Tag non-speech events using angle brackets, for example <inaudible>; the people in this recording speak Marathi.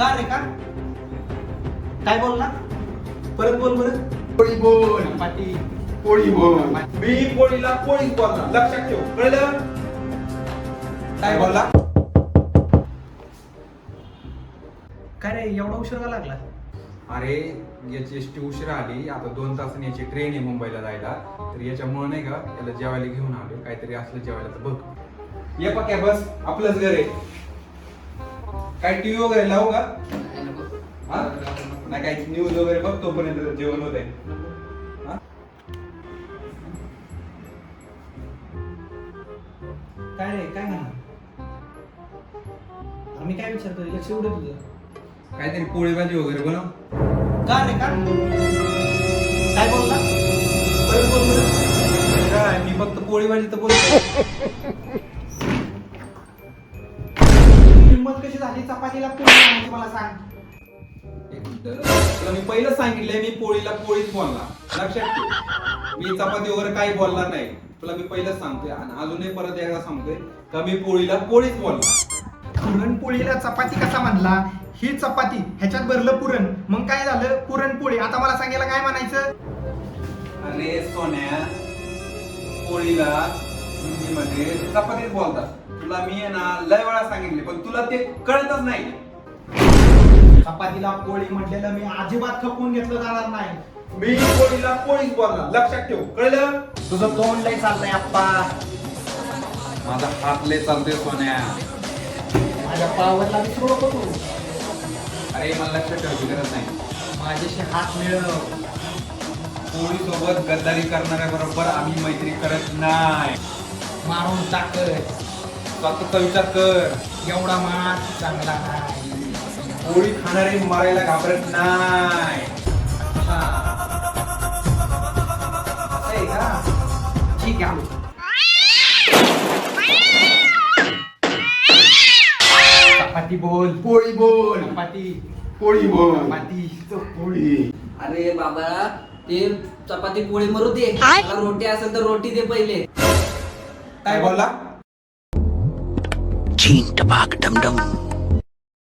का रे का? काय बोलला परत बोल बरं. पोळी बोल. चपाती. पोळी बोल. मी पोळीला पोळीच बोलणार. लक्षात ठेव. कळलं? काय बोलला? काय रे एवढा उशीर का लागला? अरे याची एस टी उशिरा आली. आता दोन तासांनी याची ट्रेन आहे मुंबईला जायला. तर याच्यामुळे नाही का याला जेवायला घेऊन आलो काहीतरी असलं जेवायला तर बघ. ये पक्या बस. आपलंच घर आहे. काय टीव्ही वगैरे लावू का? हा? नाही काही न्यूज वगैरे बघ तोपर्यंत जेवण होत आहे काय रे काय म्हणा मी काय विचारतो लक्ष एवढं तुझं. काहीतरी पोळी भाजी वगैरे बनव. का रे का? काय बोलला परत बोल बरं काय मी फक्त पोळी भाजी तर बोलतो <laughs> किंमत कशी झाली? चपातीला पोळी आणायची मला सांग. तुला मी पहिलं सांगितलंय मी पोळीला पोळीच बोलणार. लक्षात ठेव. मी चपाती वगैरे काही बोलणार नाही. तुला मी पहिलंच सांगतोय आणि अजूनही परत एकदा सांगतोय का मी पोळीला पोळीच बोलणार. पुरणपोळीला चपाती कसा म्हणला? ही चपाती ह्याच्यात भरलं पुरण. मग काय झालं? पुरणपोळी आता मला सांगायला काय म्हणायचं? अरे सोन्या पोळीला हिंदीमध्ये चपातीच बोलतात. तुला मी आहे ना लय वेळा सांगितले पण तुला ते कळतच नाही. चपातीला पोळी म्हटलेलं मी अजिबात खपवून घेतलं जाणार नाही. मी पोळीला पोळीच बोलणार लक्षात ठेव कळलं? तुझं तोंड लय चाललंय आप्पा. माझा हात लय चालतोय सोन्या. माझ्या पावरला विसरू नको तू. अरे मला लक्षात ठेवायची गरज नाही. माझ्याशी हात मिळव. पोळी सोबत गद्दारी करणाऱ्या बरोबर आम्ही मैत्री करत नाही. मारून टाकत स्वतःचा विचार कर. एवढा मार चांगला नाही. पोळी खाणारे मरायला घाबरत नाही. असं आहे का ठीक आहे चपाती बोल. पोळी बोल. चपाती. पोळी बोल. चपाती. पोळी. अरे बाबा ते चपाती पोळी मरू दे. मला रोटी असेल तर रोटी दे पहिले. काय बोलला? Ching tabak dum dum.